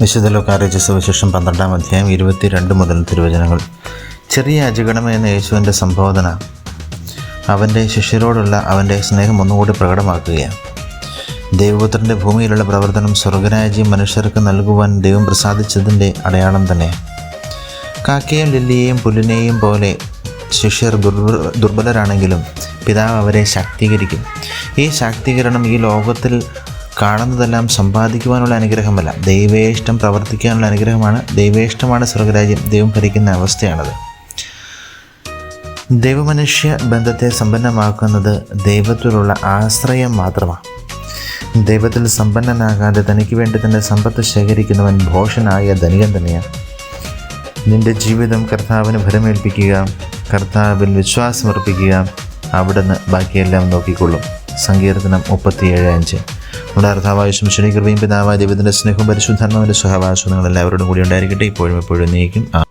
വിശുദ്ധ ലോകാരോഗ്യ സുവിശേഷം പന്ത്രണ്ടാം അധ്യായം ഇരുപത്തിരണ്ട് മുതൽ തിരുവചനങ്ങൾ. ചെറിയ അജഗണമ എന്ന യേശുവിന്റെ സംബോധന. അവന്റെ ശിഷ്യരോടുള്ള അവന്റെ സ്നേഹം ഒന്നുകൂടി പ്രകടമാക്കുകയാണ്. ദൈവപുത്രന്റെ ഭൂമിയിലുള്ള പ്രവർത്തനം സ്വർഗരാജ്യം മനുഷ്യർക്ക് നൽകുവാൻ ദൈവം പ്രസാദിച്ചതിന്റെ അടയാളം തന്നെ. കാക്കയും ലില്ലിയെയും പുല്ലിനെയും പോലെ ശിഷ്യർ ദുർബ ദുർബലരാണെങ്കിലും പിതാവ് അവരെ ശാക്തീകരിക്കും. ഈ ശാക്തീകരണം ഈ ലോകത്തിൽ കാണുന്നതെല്ലാം സമ്പാദിക്കുവാനുള്ള അനുഗ്രഹമല്ല. ദൈവേഷ്ടം പ്രവർത്തിക്കാനുള്ള അനുഗ്രഹമാണ്. ദൈവേഷ്ടമാണ് സ്വർഗരാജ്യം. ദൈവം ഭരിക്കുന്ന അവസ്ഥയാണത്. ദൈവമനുഷ്യ ബന്ധത്തെ സമ്പന്നമാക്കുന്നത് ദൈവത്തിലുള്ള ആശ്രയം മാത്രമാണ് ദൈവത്തിൽ സമ്പന്നനാകാതെ തനിക്ക് വേണ്ടി തന്നെ സമ്പത്ത് ശേഖരിക്കുന്നവൻ ഭോഷനായ ധനികൻ തന്നെയാണ് നിന്റെ ജീവിതം കർത്താവിന് ഭരമേൽപ്പിക്കുക കർത്താവിൽ വിശ്വാസമർപ്പിക്കുക അവിടുന്ന് ബാക്കിയെല്ലാം നോക്കിക്കൊള്ളും. സങ്കീർത്തനം മുപ്പത്തിയേഴ് അഞ്ച്. നമ്മുടെ അർത്ഥാവായുഷം ശനി കൃപയും പിതാവായ ദൈവത്തിന്റെ സ്നേഹവും പരിശുദ്ധാത്മാവിന്റെ സഹവാസവും നിങ്ങൾ എല്ലാവരോടും കൂടി ഉണ്ടായിരിക്കട്ടെ. ഇപ്പോഴും എപ്പോഴും നീക്കും.